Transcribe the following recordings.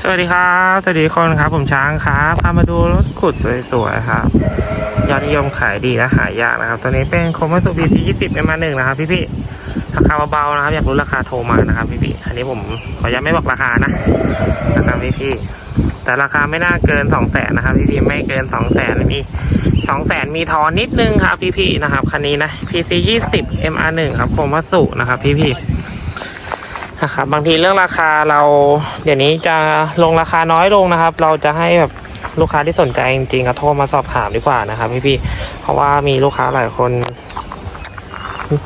สวัสดีครับ สวัสดีทุกคนครับ ผมช้างครับพามาดูรถขุดสวยๆครับ ยอดนิยมขายดีและหายากนะครับ ตัวนี้เป็นโคมาสุบีซียี่สิบเป็นมาหนึ่งนะครับ พี่ๆราคาเบาๆนะครับ อยากรู้ราคาโทรมานะครับ พี่ๆอันนี้ผมขอยังไม่บอกราคานะนะครับพี่ๆแต่ราคาไม่น่าเกินสองแสนนะครับ พี่ๆไม่เกินสองแสนมีสองแสนมีทอนนิดนึงครับ พี่ๆนะครับคันนี้นะ PC ยี่สิบ MR หนึ่งครับโคมาสุนะครับ พี่ๆ นะครับบางทีเรื่องราคาเราเดี๋ยวนี้จะลงราคาน้อยลงนะครับ เราจะให้แบบลูกค้าที่สนใจจริงๆก็โทรมาสอบถามดีกว่านะครับพี่ๆเพราะว่ามีลูกค้าหลายคน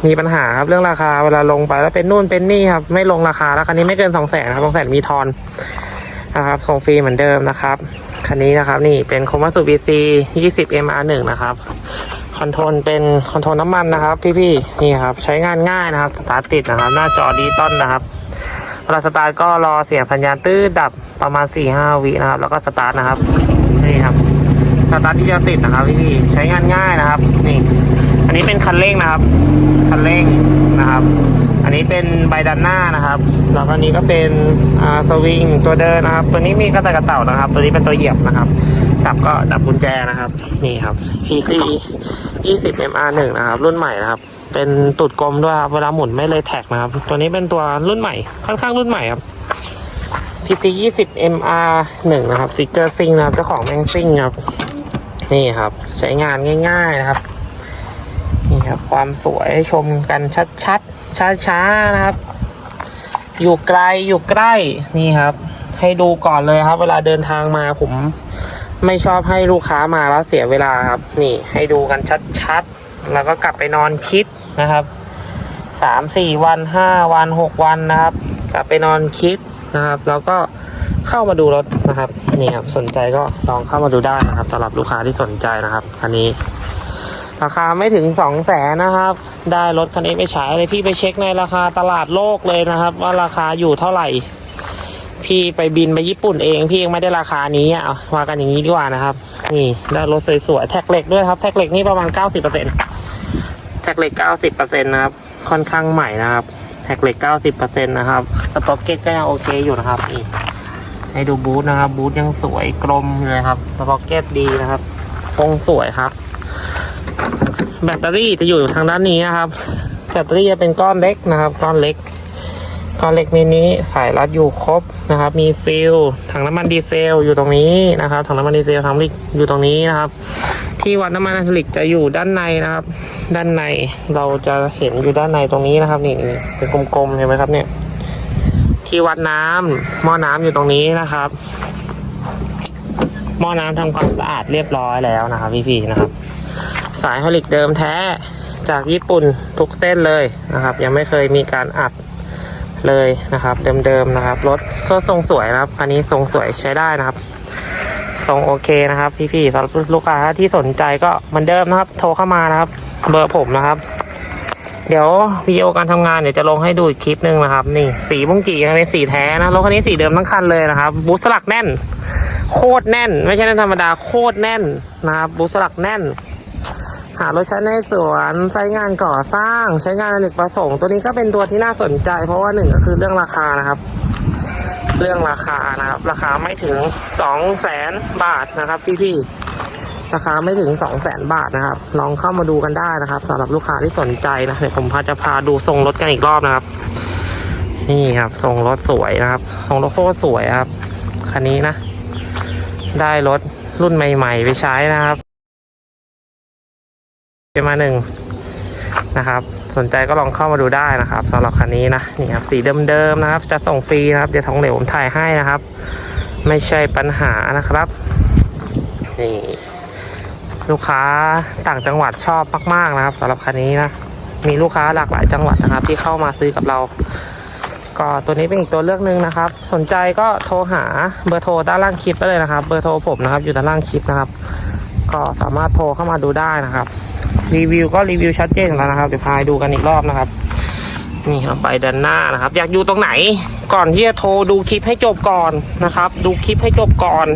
มีปัญหาครับเรื่องราคาเวลาลงไปแล้วเป็นนู่นเป็นนี่ครับไม่ลงราคาแล้วคันนี้ไม่เกินสองแสนครับสองแสนมีทอนนะครับส่งฟรีเหมือนเดิมนะครับคันนี้นะครับนี่เป็นโคมาสุบีซียี่สิบ MR หนึ่งนะครับคอนโทรลเป็นคอนโทรลน้ำมันนะครับพี่ๆนี่ครับใช้งานง่ายนะครับสตาร์ทติดนะครับ หน้าจอดิจิตอลนะครับ เวลาสตาร์ทก็รอเสียงสัญญาณตื้อดับประมาณ4ี่ห้าวินะครับ แล้วก็สตาร์ทนะครับนี่ครับสตาร์ทที่จะติดนะครับพี่พี่ๆใช้งานง่ายนะครับนี่ อันนี้เป็นคันเร่งนะครับ คันเร่งนะครับ อันนี้เป็นใบดันหน้านะครับ แล้วก็อันนี้ก็เป็นสวิงตัวเดินนะครับ ตัวนี้มีกระต่ายกระเต่านะครับ ตัวนี้เป็นตัวเหยียบนะครับ ดับก็ดับกุญแจนะครับ นี่ครับ PC 20 MR1 นะครับ รุ่นใหม่นะครับ เป็นตูดกลมด้วยครับเวลาหมุนไม่เลยแท็กนะครับ ตัวนี้เป็นตัวรุ่นใหม่ ค่อนข้างรุ่นใหม่ครับ PC 20 MR1 นะครับสติกเกอร์ซิงนะครับเจ้าของแมงซิงครับ นี่ครับ ใช้งานง่าย ๆนะครับ นี่ครับ ความสวยชมกันชัดๆช้าๆนะครับ อยู่ไกลอยู่ใกล้นี่ครับ ให้ดูก่อนเลยครับ เวลาเดินทางมาผมไม่ชอบให้ลูกค้ามาแล้วเสียเวลาครับ นี่ให้ดูกันชัดๆ แล้วก็กลับไปนอนคิด นะครับสามสี่วันห้าวันหกวันนะครับ กลับไปนอนคิดนะครับ แล้วก็เข้ามาดูรถนะครับนี่ครับสนใจก็ลองเข้ามาดูได้นะครับสำหรับลูกค้าที่สนใจนะครับคันนี้ ราคาไม่ถึงสองแสนนะครับ ได้รถคันนี้ไปใช้เลยพี่ไปเช็คในราคาตลาดโลกเลยนะครับ ว่าราคาอยู่เท่าไหร่ พี่ไปบินไปญี่ปุ่นเองพี่ยังไม่ได้ราคานี้อะเอากันอย่างนี้ดีกว่านะครับ นี่ได้รถสวยๆแท็กเหล็กด้วยครับแท็กเหล็กนี่ประมาณ 90% แท็กเหล็ก90%นะครับ ค่อนข้างใหม่นะครับ แท็กเหล็ก90%นะครับสต็อกเก็ตก็ยังโอเคอยู่นะครับนี่ให้ดูบูธนะครับ บูธยังสวยกลมเลยครับสต็อกเก็ตดีนะครับ ตรงสวยครับ แบตเตอรี่จะอยู่ทางด้านนี้นะครับ แบตเตอรี่จะเป็นก้อนเล็กนะครับ ก้อนเล็กก้อนเล็กมินิสายรัดอยู่ครบนะครับ มีฟิลถังน้ำมันดีเซลอยู่ตรงนี้นะครับถังน้ำมันดีเซลถังลิกอยู่ตรงนี้นะครับ ที่วัดน้ำมันอะคริลิกจะอยู่ด้านในนะครับ ด้านในเราจะเห็นอยู่ด้านในตรงนี้นะครับ นี่เป็นกลมๆเห็นไหมครับ เนี่ย ที่วัดน้ำหม้อน้ำอยู่ตรงนี้นะครับ หม้อน้ำทำความสะอาดเรียบร้อยแล้วนะครับพี่ๆนะครับ สายฮอลิกเดิมแท้จากญี่ปุ่นทุกเส้นเลยนะครับ ยังไม่เคยมีการอัดเลยนะครับ เดิมๆนะครับรถโซ่ทรงสวยนะครับอันนี้ทรงสวยใช้ได้นะครับ ทรงโอเคนะครับ พี่ๆสำหรับลูกค้าที่สนใจก็เหมือนเดิมนะครับ โทรเข้ามานะครับ เบอร์ผมนะครับ เดี๋ยววิดีโอการทำงานเดี๋ยวจะลงให้ดูอีกคลิปหนึ่งนะครับ นี่สีบุ้งจีนะเป็นสีแท้นะรถคันนี้สีเดิมทั้งคันเลยนะครับ บูสสลักแน่น โคตรแน่น ไม่ใช่แน่นธรรมดาโคตรแน่นนะครับบูสสลักแน่นหารถใช้ในสวนใช้งานก่อสร้าง ใช้งานอเนกประสงค์ ตัวนี้ก็เป็นตัวที่น่าสนใจ เพราะว่าหนึ่งก็คือเรื่องราคานะครับ เรื่องราคานะครับ ราคาไม่ถึงสองแสนบาทนะครับ พี่ๆราคาไม่ถึงสองแสนบาทนะครับ ลองเข้ามาดูกันได้นะครับสำหรับลูกค้าที่สนใจนะเดี๋ยวผมพาจะพาดูทรงรถกันอีกรอบนะครับ นี่ครับทรงรถสวยนะครับทรงรถโคตรสวยครับคันนี้นะ ได้รถรุ่นใหม่ ๆ ไปใช้นะครับเป็นมาหนึ่ง นะครับ สนใจก็ลองเข้ามาดูได้นะครับสำหรับคันนี้นะนี่ครับสีเดิมๆนะครับ จะส่งฟรีนะครับเดี๋ยวทองเหลวผมถ่ายให้นะครับ ไม่ใช่ปัญหานะครับนี่ลูกค้าต่างจังหวัดชอบมากๆนะครับสำหรับคันนี้นะมีลูกค้าหลากหลายจังหวัดนะครับ ที่เข้ามาซื้อกับเรา ก็ตัวนี้เป็นอีกตัวเลือกหนึ่งนะครับ สนใจก็โทรหาเบอร์โทรด้านล่างคลิปได้เลยนะครับ เบอร์โทรผมนะครับ อยู่ด้านล่างคลิปนะครับ ก็สามารถโทรเข้ามาดูได้นะครับ รีวิวก็รีวิวชัดเจนแล้วนะครับเดี๋ยวพาไปดูกันอีกรอบนะครับ นี่ครับไปด้านหน้านะครับ อยากอยู่ตรงไหน ก่อนที่จะโทรดูคลิปให้จบก่อนนะครับ ดูคลิปให้จบก่อน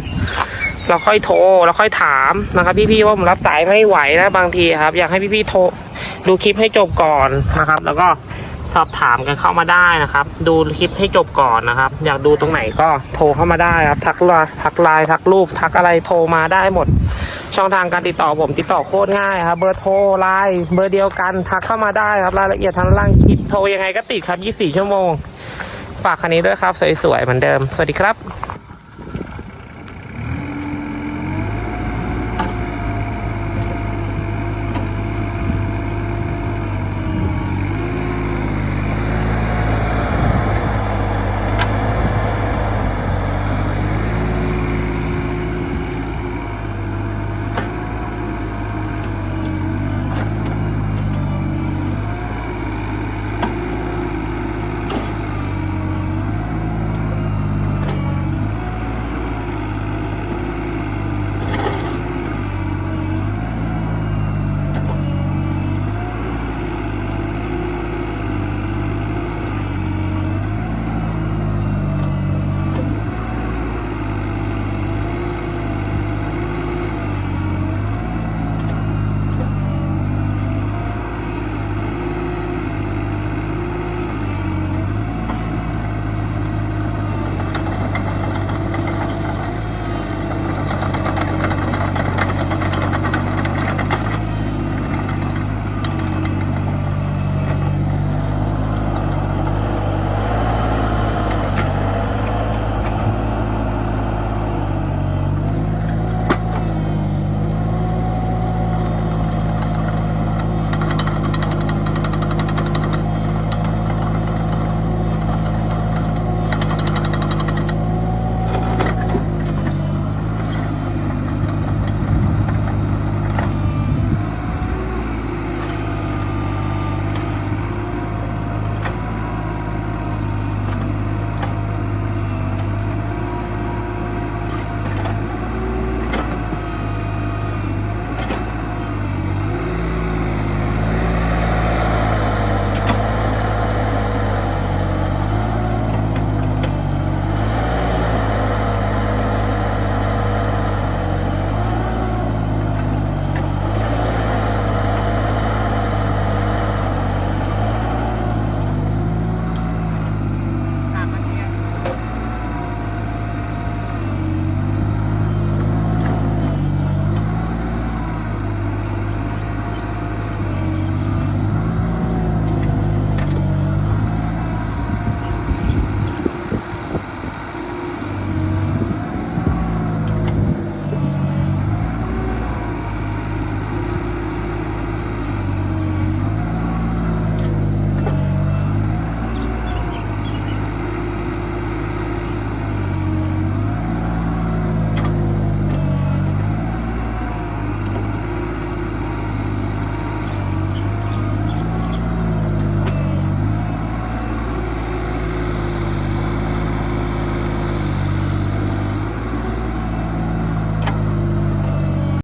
แล้วค่อยโทรแล้วค่อยถามนะครับ พี่ๆว่าผมรับสายไม่ไหวนะบางทีครับ อยากให้พี่ๆโทรดูคลิปให้จบก่อนนะครับ แล้วก็สอบถามกันเข้ามาได้นะครับ ดูคลิปให้จบก่อนนะครับ อยากดูตรงไหนก็โทรเข้ามาได้ครับ ทักไลน์ทักไลน์ทักรูปทักอะไรโทรมาได้หมด ช่องทางการติดต่อผมติดต่อโคตรง่ายครับ เบอร์โทรไลน์เบอร์เดียวกันทักเข้ามาได้ครับรายละเอียดทางล่างคลิปโทรยังไงก็ติดครับ 24 ชั่วโมง ฝากคันนี้ด้วยครับ สวยๆเหมือนเดิม สวัสดีครับ